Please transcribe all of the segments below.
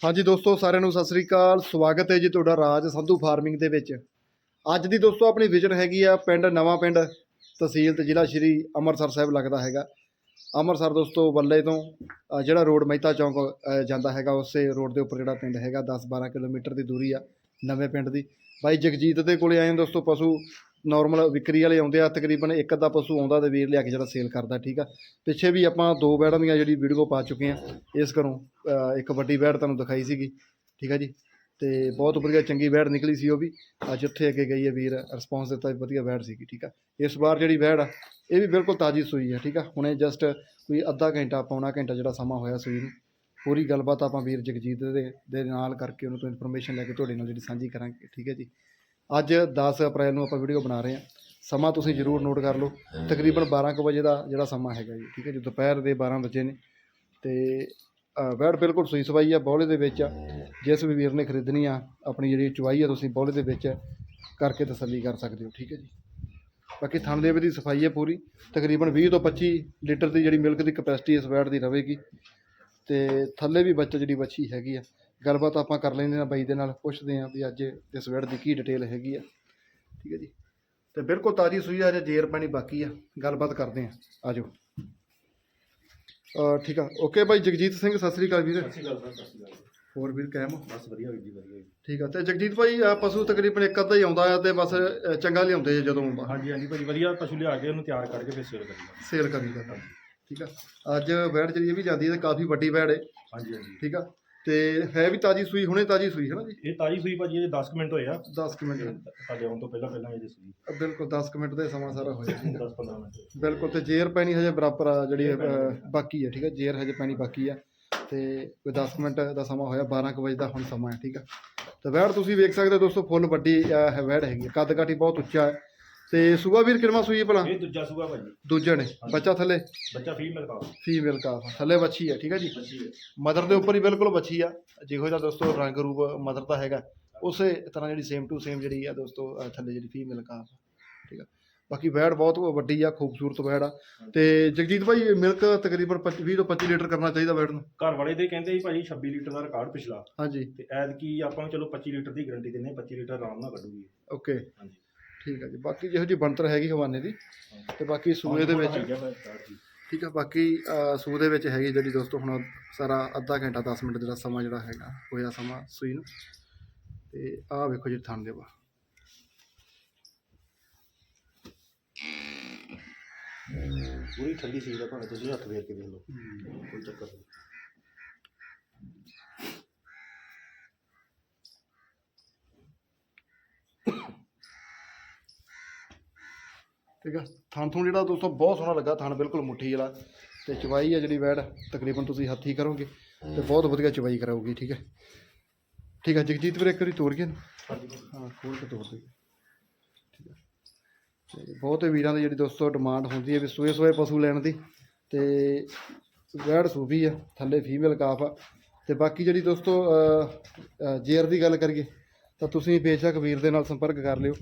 ਹਾਂਜੀ ਦੋਸਤੋ, ਸਾਰਿਆਂ ਨੂੰ ਸਤਿ ਸ੍ਰੀ ਅਕਾਲ। ਸਵਾਗਤ ਹੈ ਜੀ ਤੁਹਾਡਾ ਰਾਜ ਸੰਧੂ ਫਾਰਮਿੰਗ ਦੇ ਵਿੱਚ। ਅੱਜ ਦੀ ਦੋਸਤੋ, ਆਪਣੀ ਵਿਜ਼ਿਟ ਹੈਗੀ ਆ ਪਿੰਡ, ਨਵਾਂ ਪਿੰਡ, ਤਹਿਸੀਲ ਤੇ ਜ਼ਿਲ੍ਹਾ ਸ਼੍ਰੀ ਅੰਮ੍ਰਿਤਸਰ ਸਾਹਿਬ ਲੱਗਦਾ ਹੈਗਾ। ਅੰਮ੍ਰਿਤਸਰ ਦੋਸਤੋ ਬੱਲੇ ਤੋਂ ਜਿਹੜਾ ਰੋਡ ਮਹਿਤਾ ਚੌਂਕ ਜਾਂਦਾ ਹੈਗਾ, ਉਸੇ ਰੋਡ ਦੇ ਉੱਪਰ ਜਿਹੜਾ ਪਿੰਡ ਹੈਗਾ 10-12 ਕਿਲੋਮੀਟਰ ਦੀ ਦੂਰੀ ਆ, ਨਵੇਂ ਪਿੰਡ ਦੀ। ਬਾਈ ਜਗਜੀਤ ਦੇ ਕੋਲੇ ਆਏ ਦੋਸਤੋ, ਪਸ਼ੂ ਨਾਰਮਲ ਵਿਕਰੀ ਵਾਲੇ ਆਉਂਦੇ ਆ, ਤਕਰੀਬਨ ਇੱਕ ਅੱਧਾ ਪਸ਼ੂ ਆਉਂਦਾ ਤੇ ਵੀਰ ਲਿਆ ਕੇ ਜਿਹੜਾ ਸੇਲ ਕਰਦਾ, ਠੀਕ ਆ। ਪਿੱਛੇ ਵੀ ਆਪਾਂ ਦੋ ਬੈੜਾਂ ਦੀਆਂ ਜਿਹੜੀ ਵੀਡੀਓ ਪਾ ਚੁੱਕੇ ਆ, ਇਸ ਘਰੋਂ ਇੱਕ ਵੱਡੀ ਬੈੜ ਤੁਹਾਨੂੰ ਦਿਖਾਈ ਸੀਗੀ, ਠੀਕ ਆ ਜੀ। ਤੇ ਬਹੁਤ ਵਧੀਆ ਚੰਗੀ ਬੈੜ ਨਿਕਲੀ ਸੀ ਉਹ ਵੀ, ਅੱਜ ਉੱਥੇ ਅੱਗੇ ਗਈ ਹੈ ਵੀਰ ਰਿਸਪੌਂਸ ਦਿੱਤਾ ਵੀ ਵਧੀਆ ਬੈੜ ਸੀਗੀ, ਠੀਕ ਆ। ਇਸ ਵਾਰ ਜਿਹੜੀ ਬੈੜ ਆ, ਇਹ ਵੀ ਬਿਲਕੁਲ ਤਾਜ਼ੀ ਸੂਈ ਹੈ ਠੀਕ ਆ। ਹੁਣੇ ਜਸਟ ਕੋਈ ਅੱਧਾ ਘੰਟਾ ਪੌਣਾ ਘੰਟਾ ਜਿਹੜਾ ਸਮਾਂ ਹੋਇਆ ਸੂਈ ਨੂੰ, ਪੂਰੀ ਗੱਲਬਾਤ ਆਪਾਂ ਵੀਰ ਜਗਜੀਤ ਦੇ ਦੇ ਨਾਲ ਕਰਕੇ ਉਹਨੂੰ ਤੋਂ ਇਨਫੋਰਮੇਸ਼ਨ ਲੈ ਕੇ ਤੁਹਾਡੇ ਨਾਲ ਜਿਹੜੀ ਸਾਂਝੀ ਕਰਾਂਗੇ, ਠੀਕ ਹੈ ਜੀ। ਅੱਜ 10 ਅਪ੍ਰੈਲ ਨੂੰ ਆਪਾਂ ਵੀਡੀਓ ਬਣਾ ਰਹੇ ਹਾਂ। ਸਮਾਂ ਤੁਸੀਂ ਜ਼ਰੂਰ ਨੋਟ ਕਰ ਲਓ। ਤਕਰੀਬਨ 12 ਕੁ ਵਜੇ ਦਾ ਜਿਹੜਾ ਸਮਾਂ ਹੈਗਾ ਜੀ ਠੀਕ ਹੈ ਜੀ? ਦੁਪਹਿਰ ਦੇ 12 ਵਜੇ ਨੇ। ਤੇ ਬੈੜ ਬਿਲਕੁਲ ਸੂਈ ਸਵਾਈ ਆ ਬੌਲੇ ਦੇ ਵਿੱਚ ਆ। ਜਿਸ ਵੀ ਵੀਰ ਨੇ ਖਰੀਦਣੀ ਆ ਆਪਣੀ ਜਿਹੜੀ ਚੁਆਈ ਆ ਤੁਸੀਂ ਬੌਲੇ ਦੇ ਵਿੱਚ ਕਰਕੇ ਤਸੱਲੀ ਕਰ ਸਕਦੇ ਹੋ ਠੀਕ ਹੈ ਜੀ? ਬਾਕੀ ਥਣ ਦੇ ਦੀ ਸਫ਼ਾਈ ਹੈ ਪੂਰੀ। ਤਕਰੀਬਨ 20 ਤੋਂ 25 ਲੀਟਰ ਦੀ ਜਿਹੜੀ ਮਿਲਕ ਦੀ ਕਪੈਸਿਟੀ ਇਸ ਬੈੜ ਦੀ ਰਹੇਗੀ। ਤੇ ਥੱਲੇ ਵੀ ਬੱਚਾ ਜਿਹੜੀ ਬੱਚੀ ਹੈਗੀ ਆ। ਗੱਲਬਾਤ ਆਪਾਂ ਕਰ ਲੈਂਦੇ ਆ ਬਾਈ ਦੇ ਨਾਲ ਪੁੱਛਦੇ ਆ ਵੀ ਅੱਜ ਇਸ ਬੈੜ ਦੀ ਕੀ ਡਿਟੇਲ ਹੈਗੀ ਆ। ਠੀਕ ਹੈ ਜੀ? ਤੇ ਬਿਲਕੁਲ ਤਾਜ਼ੀ ਸੂਈ ਆ ਜੇ ਜੇਰ ਪਾਣੀ ਬਾਕੀ ਆ ਗੱਲਬਾਤ ਕਰਦੇ ਆ ਆਜੋ। ਅ ਠੀਕ ਆ ਓਕੇ ਬਾਈ ਜਗਜੀਤ ਸਿੰਘ ਸਤਿ ਸ੍ਰੀ ਅਕਾਲ ਵੀਰ। ਸਤਿ ਸ਼੍ਰੀ ਅਕਾਲ ਸਰ ਸਤਿ ਸ਼੍ਰੀ ਅਕਾਲ। ਹੋਰ ਵੀਰ ਕਾਇਮ ਹੋ? ਬਸ ਵਧੀਆ ਵੀਰ ਜੀ ਵਧੀਆ ਠੀਕ ਆ ਤੇ ਜਗਜੀਤ ਭਾਈ ਆਹ ਪਸ਼ੂ ਤਕਰੀਬਨ ਇੱਕ ਅੱਧਾ ਹੀ ਆਉਂਦਾ ਆ ਤੇ ਬਸ ਚੰਗਾ ਲਿਆਉਂਦੇ ਜੇ ਜਦੋਂ ਹਾਂਜੀ ਹਾਂਜੀ ਭਾਜੀ ਵਧੀਆ ਪਸ਼ੂ ਲਿਆ ਕੇ ਉਹਨੂੰ ਤਿਆਰ ਕਰਕੇ ਫਿਰ ਸੇਲ ਕਰੀਦਾ। ਸੇਲ ਕਰੀਦਾ। ਠੀਕ ਆ ਅੱਜ ਵੈੜ ਜਿਹੜੀ ਵੀ ਜਾਂਦੀ ਹੈ ਤੇ ਕਾਫੀ ਵੱਡੀ ਵੈੜ ਹੈ ਹਾਂਜੀ ਹਾਂਜੀ। ਠੀਕ ਆ ਤੇ ਹੈ ਵੀ ਤਾਜੀ ਸੂਈ ਹੁਣੇ ਤਾਜੀ ਸੂਈ ਹੈ ਨਾ ਜੀ? ਇਹ ਤਾਜੀ ਸੂਈ ਭਾਜੀ ਇਹ 10 ਕੁ ਮਿੰਟ ਹੋਏ ਆ। 10 ਕੁ ਮਿੰਟ। ਤੁਹਾਡੇ ਆਉਣ ਤੋਂ ਪਹਿਲਾਂ ਪਹਿਲਾਂ ਇਹਦੀ ਸੂਈ। ਬਿਲਕੁਲ 10 ਕੁ ਮਿੰਟ ਦੇ ਸਮਾਂ ਸਾਰਾ ਹੋਇਆ 10 15 ਮਿੰਟ। ਬਿਲਕੁਲ ਤੇ ਜੇਰ ਪੈਣੀ ਹਜੇ ਬਰਾਬਰ ਆ ਜਿਹੜੀ ਬਾਕੀ ਹੈ ਠੀਕ ਹੈ ਜੇਰ ਹਜੇ ਪੈਣੀ ਬਾਕੀ ਆ। ਤੇ ਕੋਈ 10 ਮਿੰਟ ਦਾ ਸਮਾਂ ਹੋਇਆ 12 ਕੁ ਵਜੇ ਦਾ ਹੁਣ ਸਮਾਂ ਹੈ ਠੀਕ ਆ? ਤੇ ਵੈੜ ਤੁਸੀਂ ਵੇਖ ਸਕਦੇ ਹੋ ਦੋਸਤੋ ਫੁੱਲ ਵੱਡੀ ਅ, ਹੈ ਵੈੜ ਹੈਗੀ ਆ। ਕੱਦ ਕਾਠੀ ਬਹੁਤ ਉੱਚਾ ਹੈ। ਤੇ ਸੁਬਾ ਵੀਰ ਕਿਰਮਾ ਸੂਈ ਹੈ ਭਲਾ? ਇਹ ਦੂਜਾ ਸੂਆ ਭਾਜੀ। ਦੂਜੇ ਨੇ। ਬੱਚਾ ਥੱਲੇ? ਬੱਚਾ ਫੀਮੇਲ ਦਾ ਫੀਮੇਲ ਕਾਫ। ਥੱਲੇ ਬੱਚੀ ਹੈ ਠੀਕ ਹੈ ਜੀ? ਬੱਚੀ ਹੈ। ਮਦਰ ਦੇ ਉੱਪਰ ਹੀ ਬਿਲਕੁਲ ਬੱਚੀ ਆ। ਜਿਹੋ ਜਿਹਾ ਦੋਸਤੋ ਰੰਗ ਰੂਪ ਮਦਰ ਦਾ ਹੈਗਾ। ਉਸੇ ਤਰ੍ਹਾਂ ਜਿਹੜੀ ਸੇਮ ਟੂ ਸੇਮ ਜਿਹੜੀ ਆ ਦੋਸਤੋ ਥੱਲੇ ਜਿਹੜੀ ਫੀਮੇਲ ਕਾਫ ਠੀਕ ਆ। ਬਾਕੀ ਵੈੜ ਬਹੁਤ ਵੱਡੀ ਆ ਖੂਬਸੂਰਤ ਵੈੜ ਆ। ਤੇ ਜਗਜੀਤ ਭਾਈ ਮਿਲਕ ਤਕਰੀਬਨ 20 ਤੋਂ 25 ਲੀਟਰ ਕਰਨਾ ਚਾਹੀਦਾ ਵੈੜ ਨੂੰ? ਘਰ ਵਾਲੇ ਦੇ ਕਹਿੰਦੇ ਸੀ ਭਾਜੀ 26 ਲੀਟਰ ਦਾ ਰਿਕਾਰਡ ਪਿਛਲਾ। ਹਾਂਜੀ। ਤੇ ਐਦ ਕੀ ਆਪਾਂ ਚਲੋ 25 ਲੀਟਰ ਦੀ ਗਾਰੰਟੀ ਦਿੰਦੇ ਹਾਂ 25 ਲੀਟਰ ਆਰਾਮ ਨਾਲ ਕੱਢੂਗੀ। ਓਕੇ ਹਾਂਜੀ। ਠੀਕ ਆ ਜੀ। ਬਾਕੀ ਜਿਹੋ ਜੀ ਬਣਤਰ ਹੈਗੀ ਹਵਾਨੇ ਦੀ ਤੇ ਬਾਕੀ ਸੂਏ ਦੇ ਵਿੱਚ ਠੀਕ ਆ ਬਾਕੀ ਸੂਏ ਦੇ ਵਿੱਚ ਹੈਗੀ ਜਿਹੜੀ ਦੋਸਤੋ ਹੁਣ ਸਾਰਾ ਅੱਧਾ ਘੰਟਾ 10 ਮਿੰਟ ਜਿਹੜਾ ਸਮਾਂ ਜਿਹੜਾ ਹੈਗਾ ਹੋਇਆ ਸਮਾਂ ਸੂਈ ਨੂੰ। ਤੇ ਆਹ ਵੇਖੋ ਜੀ ਥਣ ਦੇ ਵਾ। ਪੂਰੀ ਠੰਡੀ ਸੀ ਦਾ ਭਾਵੇਂ ਤੁਸੀਂ ਹੱਥ ਵੇਖ ਕੇ ਦੇਖ ਲਓ ਕੋਈ ਚੱਕਰ ਨਹੀਂ। ਠੀਕ ਆ? ਥਣ ਥਣ ਜਿਹੜਾ ਦੋਸਤੋ ਬਹੁਤ ਸੋਹਣਾ ਲੱਗਾ ਥਣ ਬਿਲਕੁਲ ਮੁੱਠੀ ਵਾਲਾ। ਤੇ ਚਵਾਈ ਆ ਜਿਹੜੀ ਵੈੜ ਤਕਰੀਬਨ ਤੁਸੀਂ ਹੱਥੀ ਕਰੋਗੇ ਤੇ ਬਹੁਤ ਵਧੀਆ ਚਵਾਈ ਕਰਾਉਗੀ ਠੀਕ ਹੈ ਠੀਕ ਹੈ ਜਗਜੀਤ ਵੀਰੇ ਇੱਕ ਵਾਰੀ ਤੋੜ ਗਿਆ ਹਾਂ ਖੋਲ ਕੇ ਤੋੜ ਦੇ। ਠੀਕ ਹੈ ਤੇ ਬਹੁਤ ਵੀਰਾਂ ਦੀ ਜਿਹੜੀ ਦੋਸਤੋ ਡਿਮਾਂਡ ਹੁੰਦੀ ਹੈ ਵੀ ਸੂਏ ਸੂਏ ਪਸ਼ੂ ਲੈਣ ਦੀ। ਤੇ ਵੈੜ ਸੂਬੀ ਆ ਥੱਲੇ ਫੀਮੇਲ ਕਾਫ ਆ। ਤੇ ਬਾਕੀ ਜਿਹੜੀ ਦੋਸਤੋ ਜੇਰ ਦੀ ਗੱਲ ਕਰੀਏ ਤਾਂ ਤੁਸੀਂ ਬੇਸ਼ੱਕ ਵੀਰ ਦੇ ਨਾਲ ਸੰਪਰਕ ਕਰ ਲਿਓ।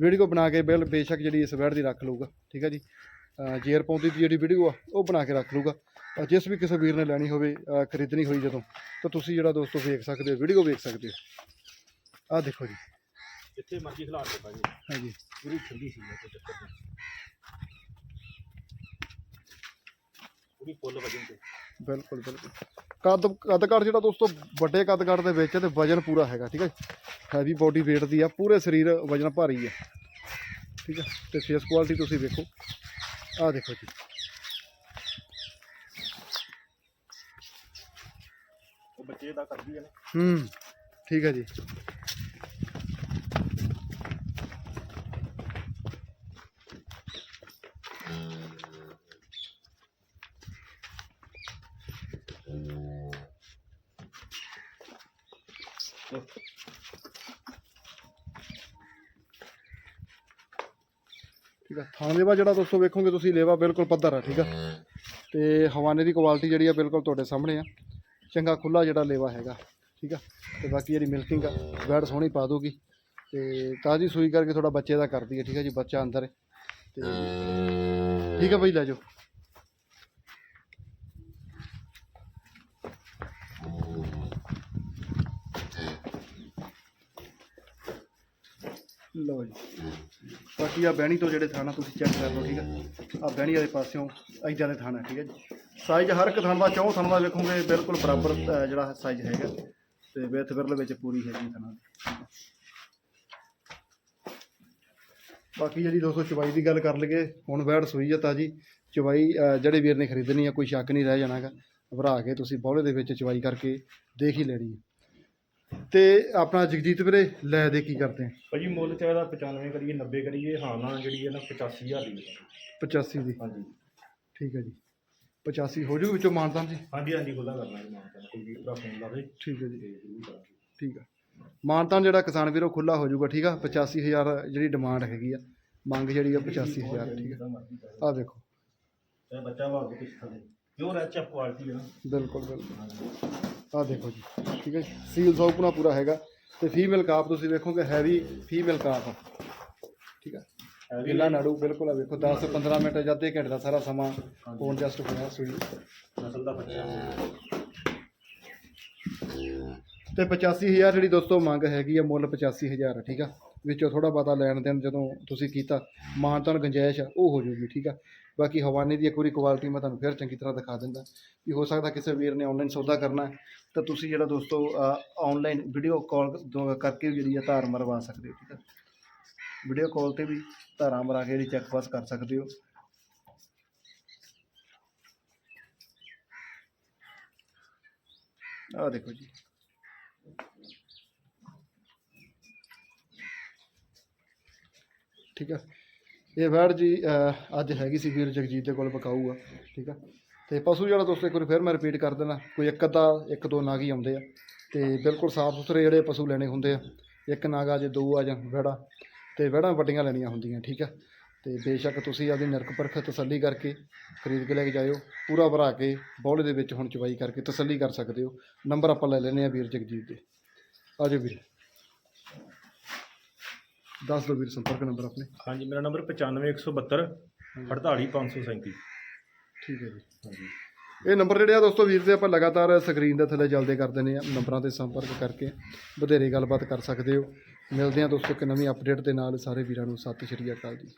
ਵੀਡੀਓ ਬਣਾ ਕੇ ਬਿਲ ਬੇਸ਼ੱਕ ਜਿਹੜੀ ਇਸ ਵੈੜ ਦੀ ਰੱਖ ਲਊਗਾ ਠੀਕ ਹੈ ਜੀ? ਜੇਰ ਪਾਉਂਦੀ ਦੀ ਜਿਹੜੀ ਵੀਡੀਓ ਆ ਉਹ ਬਣਾ ਕੇ ਰੱਖ ਲਊਗਾ। ਅ, ਜਿਸ ਵੀ ਕਿਸੇ ਵੀਰ ਨੇ ਲੈਣੀ ਹੋਵੇ ਖਰੀਦਣੀ ਹੋਈ ਜਦੋਂ ਤਾਂ ਤੁਸੀਂ ਜਿਹੜਾ ਦੋਸਤੋ ਵੇਖ ਸਕਦੇ ਹੋ ਵੀਡੀਓ ਵੇਖ ਸਕਦੇ ਹੋ। ਆਹ ਦੇਖੋ ਜੀ। ਜਿੱਥੇ ਮਰਜ਼ੀ ਖਿਲਾ ਦੇ ਭਾਜੀ। ਹਾਂਜੀ। ਪੂਰੀ ਠੰਡੀ ਸੀ ਕੋਈ ਚੱਕਰ ਨਹੀਂ ਪੂਰੀ ਫੁੱਲ ਵਜਨ ਤੇ। ਬਿਲਕੁਲ ਬਿਲਕੁਲ। ਕੱਦ ਕੱਦ ਕਾਠ ਜਿਹੜਾ ਦੋਸਤੋ ਵੱਡੇ ਕੱਦ ਕਾਠ ਦੇ ਵਿੱਚ ਤੇ ਵਜਨ ਪੂਰਾ ਹੈਗਾ ਠੀਕ ਹੈ ਹੈਵੀ ਬੋਡੀ weight ਦੀ ਆ ਪੂਰੇ ਸਰੀਰ ਵਜਨ ਭਾਰੀ ਹੈ ਠੀਕ ਹੈ? ਤੇ ਫੇਸ ਕੁਆਲਿਟੀ ਤੁਸੀਂ ਵੇਖੋ। ਆਹ ਦੇਖੋ ਜੀ। ਉਹ ਬੱਚੇ ਦਾ ਕਰਦੀ ਹੈ ਨਾ। ਹੂੰ ਠੀਕ ਹੈ ਜੀ। ਠੀਕ ਆ। ਥਾਂ ਲੇਵਾ ਜਿਹੜਾ ਦੋਸਤੋ ਵੇਖੋਗੇ ਤੁਸੀਂ, ਲੇਵਾ ਬਿਲਕੁਲ ਪੱਧਰ ਆ, ਠੀਕ ਆ। ਤੇ ਹਵਾਨੇ ਦੀ ਕੁਆਲਿਟੀ ਜਿਹੜੀ ਆ ਬਿਲਕੁਲ ਤੁਹਾਡੇ ਸਾਹਮਣੇ ਆ। ਚੰਗਾ ਖੁੱਲਾ ਜਿਹੜਾ ਲੇਵਾ ਹੈਗਾ, ਠੀਕ ਆ। ਤੇ ਬਾਕੀ ਜਿਹੜੀ ਮਿਲਕਿੰਗ ਆ ਵੈੜ ਸੋਹਣੀ ਪਾ ਦੂਗੀ ਤੇ ਤਾਜ਼ੀ ਸੂਈ ਕਰਕੇ ਥੋੜਾ ਬੱਚੇ ਦਾ ਕਰਦੀ ਹੈ ਠੀਕ ਹੈ ਜੀ, ਬੱਚਾ ਅੰਦਰ ਹੈ ਤੇ ਠੀਕ ਹੈ ਬਈ, ਲੈ ਜਾਓ। ਲਓ ਜੀ। ਬਾਕੀ ਆ ਬਹਿਣੀ ਤੋਂ ਜਿਹੜੇ ਥਾਣਾ ਤੁਸੀਂ ਚੈੱਕ ਕਰ ਲਓ, ਠੀਕ ਹੈ ਆ ਬਹਿਣੀ ਵਾਲੇ ਪਾਸਿਓਂ ਐਦਾਂ ਦੇ ਥਾਣਾ, ਠੀਕ ਹੈ ਜੀ। ਸਾਈਜ਼ ਹਰ ਇੱਕ ਥਾਂ ਦਾ ਚੌਂ ਥਾਂ ਦਾ ਵੇਖੋਗੇ, ਬਿਲਕੁਲ ਬਰਾਬਰ ਜਿਹੜਾ ਸਾਈਜ਼ ਹੈਗਾ। ਤੇ ਵਿੱਥ ਵਿਰਲ ਵਿੱਚ ਪੂਰੀ ਹੈਗੀ ਥਾਣਾ ਦੀ ਬਾਕੀ ਜਿਹੜੀ ਦੋਸਤੋ ਚਵਾਈ ਦੀ ਗੱਲ ਕਰ ਲਈਏ, ਹੁਣ ਵੈੜ ਸੂਈ ਆ ਤਾਜੀ। ਚਵਾਈ ਜਿਹੜੇ ਵੀਰ ਨੇ ਖਰੀਦਣੀ ਆ, ਕੋਈ ਸ਼ੱਕ ਨਹੀਂ ਰਹਿ ਜਾਣਾਗਾ। ਭਰਾ ਕੇ ਤੁਸੀਂ ਬੌਲੇ ਦੇ ਵਿੱਚ ਚਵਾਈ ਕਰਕੇ ਦੇਖ ਹੀ ਲੈਣੀ ਹੈ ਤੇ ਆਪਣਾ ਜਗਜੀਤ ਵੀਰੇ ਲੈ ਦੇ ਕੀ ਕਰਦੇ ਆ? ਭਾਜੀ ਮੁੱਲ ਚਾਹੀਦਾ 95 ਕਰੀਏ 90 ਕਰੀਏ ਹਾਂ ਨਾ ਜਿਹੜੀ ਹੈ ਨਾ 85000 ਦੀ ਹੈ। 85 ਦੀ? ਹਾਂਜੀ। ਠੀਕ ਹੈ ਜੀ। 85 ਹੋ ਜੂ ਵਿੱਚੋਂ ਮਾਨਤਾਨ ਜੀ? ਹਾਂਜੀ ਹਾਂਜੀ ਖੁੱਲਾ ਕਰਨਾ ਜੀ ਮਾਨ ਕੋਈ ਵੀ ਭਰਾ ਫੋਨ ਲਾਵੇ। ਠੀਕ ਹੈ ਜੀ। ਠੀਕ ਆ। ਮਾਨਤਾਨ ਜਿਹੜਾ ਕਿਸਾਨ ਵੀਰੋ ਖੁੱਲਾ ਹੋ ਜਾਊਗਾ ਠੀਕ ਆ? 85000 ਜਿਹੜੀ ਡਿਮਾਂਡ ਹੈਗੀ ਆ ਮੰਗ ਜਿਹੜੀ ਆ 85000 ਠੀਕ ਆ? ਆ ਦੇਖੋ। ਬੱਚਾ ਕੇ ਕਿਸ ਥਾਂ ਪਿਓਰ ਐਚ ਐਫ ਕੁਆਲਿਟੀ ਹੈ ਨਾ। ਬਿਲਕੁਲ ਬਿਲਕੁਲ। ਆ ਦੇਖੋ ਜੀ ਠੀਕ ਹੈ। ਸੀਲ ਸੌਪਣਾ ਪੂਰਾ ਹੈਗਾ। ਤੇ ਫੀਮੇਲ ਕਾਪ ਤੁਸੀਂ ਵੇਖੋਗੇ ਹੈਵੀ ਫੀਮੇਲ ਕਾਪ ਠੀਕ ਆ? ਗਿੱਲਾ ਨਾੜੂ ਬਿਲਕੁਲ ਆ ਵੇਖੋ। 10 15 ਮਿੰਟ ਜਾਂ ਅੱਧੇ ਘੰਟੇ ਦਾ ਸਾਰਾ ਸਮਾਂ ਫੋਨ ਜਸਟ ਹੋਇਆ ਸੂਈ। ਨਸਲ ਦਾ ਬੱਚਾ। ਤੇ 85000 ਜਿਹੜੀ ਦੋਸਤੋ ਮੰਗ ਹੈਗੀ ਆ ਮੁੱਲ 85000 ਆ ਠੀਕ ਆ? ਵਿੱਚੋਂ ਥੋੜਾ ਬਹੁਤਾ ਲੈਣ ਦੇਣ ਜਦੋਂ ਤੁਸੀਂ ਕੀਤਾ ਮਾਨਤਾਨ ਗੁੰਜਾਇਸ਼ ਆ, ਉਹ ਹੋ ਜਾਊਗੀ, ਠੀਕ ਆ? ਬਾਕੀ ਹਵਾਨੇ ਦੀ ਇੱਕ ਵਾਰੀ ਕੁਆਲਿਟੀ ਮੈਂ ਤੁਹਾਨੂੰ ਫਿਰ ਚੰਗੀ ਤਰ੍ਹਾਂ ਦਿਖਾ ਦਿੰਦਾ। ਵੀ ਹੋ ਸਕਦਾ ਕਿਸੇ ਵੀਰ ਨੇ ਆਨਲਾਈਨ ਸੌਦਾ ਕਰਨਾ ਤਾਂ ਤੁਸੀਂ ਜਿਹੜਾ ਦੋਸਤੋ ਆਨਲਾਈਨ ਵੀਡੀਓ ਕਾਲ ਕਰਕੇ ਵੀ ਜਿਹੜੀ ਆ ਧਾਰ ਮਰਵਾ ਸਕਦੇ ਹੋ, ਠੀਕ ਆ? ਵੀਡੀਓ ਕਾਲ ਤੇ ਵੀ ਧਾਰਾਂ ਮਰਾ ਕੇ ਜਿਹੜੀ ਚੈੱਕ ਪਾਸ ਕਰ ਸਕਦੇ ਹੋ। ਆਹ ਦੇਖੋ ਜੀ। ਠੀਕ ਆ ਇਹ ਵੈੜ ਜੀ ਅੱਜ ਹੈਗੀ ਸੀ ਵੀਰ ਜਗਜੀਤ ਦੇ ਕੋਲ ਬਕਾਊ ਆ, ਠੀਕ ਆ। ਤੇ ਪਸ਼ੂ ਜਿਹੜਾ ਦੋਸਤੋ ਇੱਕ ਵਾਰੀ ਫਿਰ ਮੈਂ ਰਿਪੀਟ ਕਰ ਦੇਣਾ ਕੋਈ ਇੱਕ ਅੱਧਾ, ਇੱਕ ਦੋ ਨਾਗ ਹੀ ਆਉਂਦੇ ਆ। ਤੇ ਬਿਲਕੁਲ ਸਾਫ਼ ਸੁਥਰੇ ਜਿਹੜੇ ਪਸ਼ੂ ਲੈਣੇ ਹੁੰਦੇ ਆ, ਇੱਕ ਨਾਗ ਆ ਜੇ, ਦੋ ਆ ਜਾਂ ਵੈੜਾ, ਤੇ ਵੈੜਾਂ ਵੱਡੀਆਂ ਲੈਣੀਆਂ ਹੁੰਦੀਆਂ, ਠੀਕ ਆ। ਤੇ ਬੇਸ਼ੱਕ ਤੁਸੀਂ ਆਪਦੀ ਨਿਰਖ ਪਰਖ ਤਸੱਲੀ ਕਰਕੇ ਖਰੀਦ ਕੇ ਲੈ ਕੇ ਜਾਇਓ, ਪੂਰਾ ਭਰਾ ਕੇ ਬੌਲੇ ਦੇ ਵਿੱਚ ਹੁਣ ਚਵਾਈ ਕਰਕੇ ਤਸੱਲੀ ਕਰ ਸਕਦੇ ਹੋ। ਨੰਬਰ ਆਪਾਂ ਲੈ ਲੈਨੇ ਆ ਵੀਰ ਜਗਜੀਤ ਦੇ। ਆ ਜਾਓ ਵੀਰ। ਦੱਸ ਦਿਓ ਵੀਰ ਸੰਪਰਕ ਨੰਬਰ ਆਪਣੇ। ਹਾਂਜੀ ਮੇਰਾ ਨੰਬਰ 95172 48537 ਠੀਕ ਹੈ ਜੀ। ਹਾਂਜੀ ਇਹ ਨੰਬਰ ਜਿਹੜੇ ਆ ਦੋਸਤੋ ਵੀਰ ਦੇ ਆਪਾਂ ਲਗਾਤਾਰ ਸਕਰੀਨ ਦੇ ਥੱਲੇ ਚੱਲਦੇ ਕਰ ਦਿੰਦੇ ਆ ਨੰਬਰਾਂ ਤੇ ਸੰਪਰਕ ਕਰਕੇ ਵਧੇਰੇ ਗੱਲਬਾਤ ਕਰ ਸਕਦੇ ਹੋ। ਮਿਲਦੇ ਆ ਦੋਸਤੋ ਇੱਕ ਨਵੀਂ ਅਪਡੇਟ ਦੇ ਨਾਲ ਸਾਰੇ ਵੀਰਾਂ ਨੂੰ। ਸਤਿ ਸ਼੍ਰੀ ਅਕਾਲ ਜੀ।